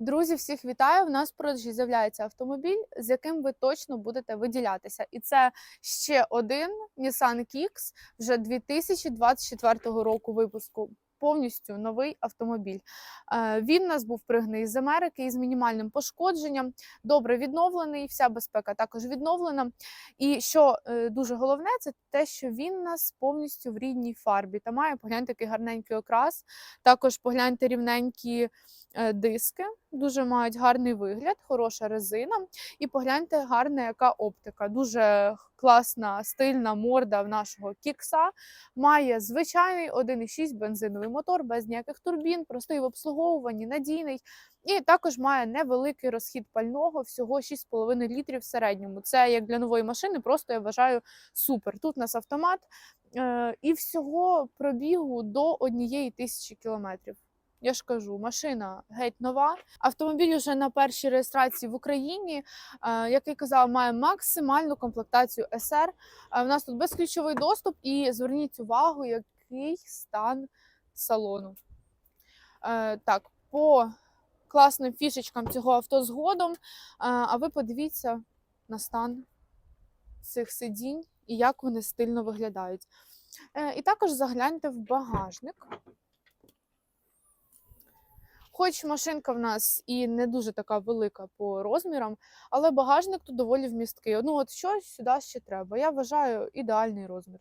Друзі, всіх вітаю! В нас в продажі з'являється автомобіль, з яким ви точно будете виділятися. І це ще один Nissan Kicks вже 2024 року випуску. Повністю новий автомобіль. Е, Він у нас був пригнаний з Америки із мінімальним пошкодженням, добре відновлений, вся безпека також відновлена. І що е, дуже головне, це те, що він у нас повністю в рідній фарбі. Та має погляньте такий гарненький окрас. Також погляньте рівненькі е, диски, дуже мають гарний вигляд, хороша резина. І погляньте, гарна яка оптика. Дуже класна стильна морда в нашого кікса. Має звичайний 1,6 бензиновий мотор без ніяких турбін, простий в обслуговуванні, надійний. І також має невеликий розхід пального, всього 6,5 літрів в середньому. Це як для нової машини, просто я вважаю супер. Тут у нас автомат е, і всього пробігу до однієї тисячі кілометрів. Я ж кажу, машина геть нова. Автомобіль вже на першій реєстрації в Україні. Е, як я казала, має максимальну комплектацію SR. Е, У нас тут безключовий доступ, і зверніть увагу, який стан салону. Е, Так, по класним фішечкам цього авто згодом. А ви подивіться на стан цих сидінь і як вони стильно виглядають. І також загляньте в багажник. Хоч машинка в нас і не дуже така велика по розмірам, але багажник тут доволі вмісткий. Ну, от щось сюди ще треба. Я вважаю ідеальний розмір.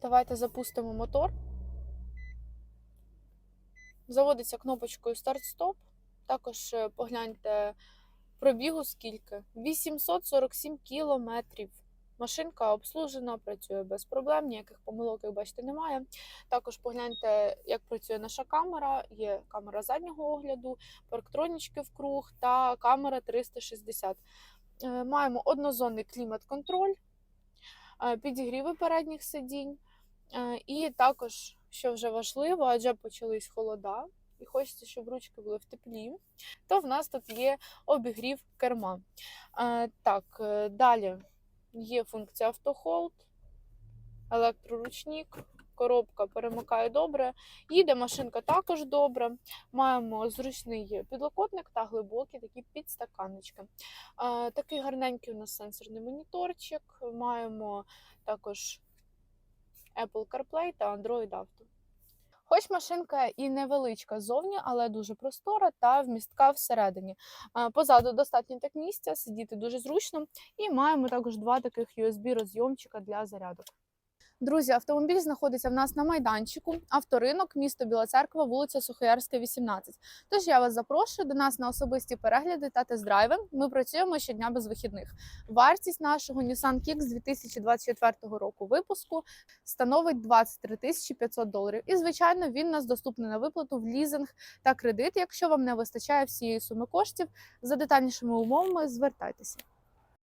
Давайте запустимо мотор. Заводиться кнопочкою старт-стоп. Також е, погляньте пробігу скільки. 847 кілометрів. Машинка обслужена, працює без проблем, ніяких помилок, як бачите, немає. Також погляньте, як працює наша камера. Є камера заднього огляду, парктронічки вкруг та камера 360. Е, Маємо однозонний клімат-контроль, е, підігріви передніх сидінь. Е, І також, що вже важливо, адже почались холода, і хочеться, щоб ручки були в теплі, то в нас тут є обігрів керма. Так, далі є функція автохолд, електроручник, коробка перемикає добре. Їде машинка також добре. Маємо зручний підлокотник та глибокі такі підстаканнички. Такий гарненький у нас сенсорний моніторчик. Маємо також Apple CarPlay та Android Auto. Хоч машинка і невеличка ззовні, але дуже простора та вмістка всередині. Позаду достатньо так місця, сидіти дуже зручно. І маємо також два таких USB-розйомчика для зарядок. Друзі, автомобіль знаходиться в нас на майданчику, авторинок, місто Біла Церква, вулиця Сухоярська, 18. Тож я вас запрошую до нас на особисті перегляди та тест-драйви. Ми працюємо щодня без вихідних. Вартість нашого Nissan Kicks 2024 року випуску становить 23 тисячі 500 доларів. І, звичайно, він нас доступний на виплату в лізинг та кредит, якщо вам не вистачає всієї суми коштів. За детальнішими умовами звертайтеся.